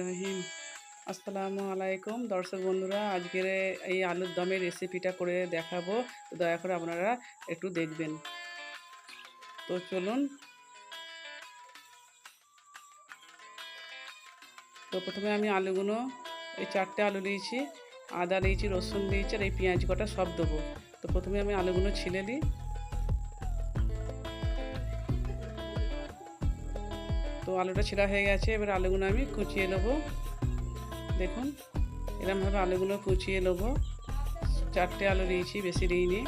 রহিম। আসসালামু আলাইকুম। দর্শক বন্ধুরা, আজকের এই আলুর দমের রেসিপিটা করে দেখাবো। দয়া করে আপনারা একটু দেখবেন। তো চলুন। তো প্রথমে আমি আলুগুলো, এই চারটে আলু নিয়েছি। আদা নিয়েছি, রসুন দিয়েছি আর এই পেঁয়াজ কটা সব দেবো। তো প্রথমে আমি আলুগুলো ছিলে নিই। তো আলুটা ছেঁড়া হয়ে গেছে, এবার আলুগুলো আমি কুচিয়ে নেব। দেখুন, এরমভাবে আলুগুলো কুচিয়ে নেব। চারটে আলু দিয়েছি বেশি দিইনি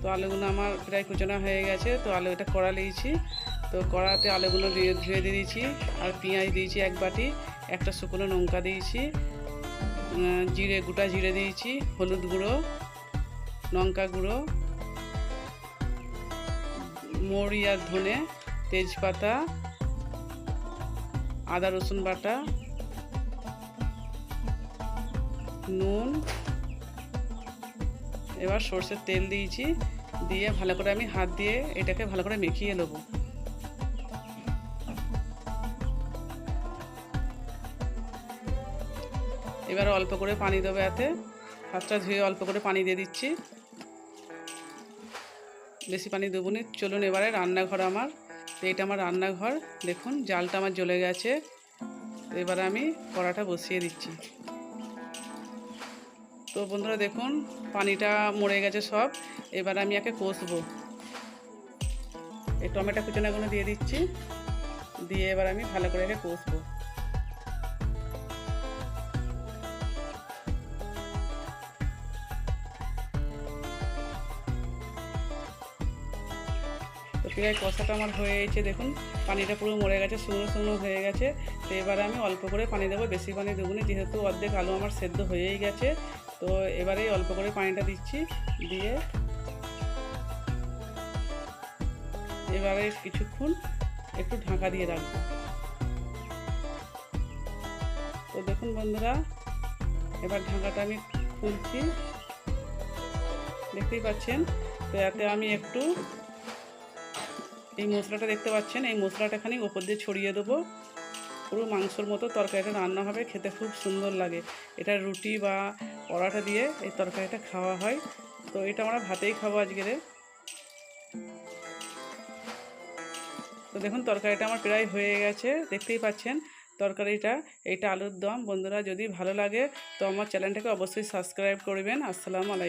তো আলুগুলো আমার প্রায় কুচানো হয়ে গেছে, তো আলু এটা কড়া নিয়েছি। তো কড়াতে আলুগুলো ধুয়ে দিয়েছি, আর পেঁয়াজ দিয়েছি এক বাটি, একটা শুকনো লঙ্কা দিয়েছি জিরে, গোটা জিরে দিয়েছি, হলুদ গুঁড়ো, লঙ্কা গুঁড়ো মরি আর ধনে, তেজপাতা, আদা, রসুন বাটা, নুন, এবার সর্ষের তেল দিয়েছি, দিয়ে ভালো করে আমি হাত দিয়ে এটাকে ভালো করে মেখিয়ে নেব। এবার অল্প করে পানি দেবো এতে। হাতটা ধুয়ে অল্প করে পানি দিয়ে দিচ্ছি। বেশি পানি দেবো নি। চলুন এবারে রান্নাঘর আমার। তো এটা আমার রান্নাঘর। দেখুন, জালটা আমার জ্বলে গেছে। তো এবারে আমি কড়াটা বসিয়ে দিচ্ছি। তো বন্ধুরা, দেখুন, পানিটা মরে গেছে সব। এবার আমি একে কষবো। এই টমেটো কুচনাগুলো দিয়ে দিচ্ছি। দিয়ে এবার আমি ভালো করে একে কষবো। পেঁয়াজ কষাটা আমার হয়ে গেছে দেখুন, পানিটা পুরো মরে গেছে, শুকনো শুকনো হয়ে গেছে। তো এবারে আমি অল্প করে পানি দেবো, বেশি পানি দেবো না, যেহেতু অর্ধেক আলু আমার সেদ্ধ হয়েই গেছে। তো এবারে অল্প করে পানিটা দিচ্ছি, দিয়ে এবারে কিছুক্ষণ একটু ঢাকা দিয়ে রাখব। তো দেখুন বন্ধুরা, এবার ঢাকাটা আমি খুলছি। দেখতেই পাচ্ছেন? তো এতে আমি একটু এই মশলাটা দেখতে পাচ্ছেন, এই মশলাটা খানি ওপর দিয়ে ছড়িয়ে দেবো। পুরো মাংসর মতো তরকারিটা রান্না হবে, খেতে খুব সুন্দর লাগে। এটা রুটি বা পরাটা দিয়ে এই তরকারিটা খাওয়া হয়। তো এটা আমরা ভাতেই খাব আজকেরে তো দেখুন, তরকারিটা আমার প্রায় হয়ে গেছে, দেখতেই পাচ্ছেন তরকারিটা। এইটা আলুর দম, বন্ধুরা, যদি ভালো লাগে তো আমার চ্যানেলটাকে অবশ্যই সাবস্ক্রাইব করবেন। আসসালামু আলাইকুম।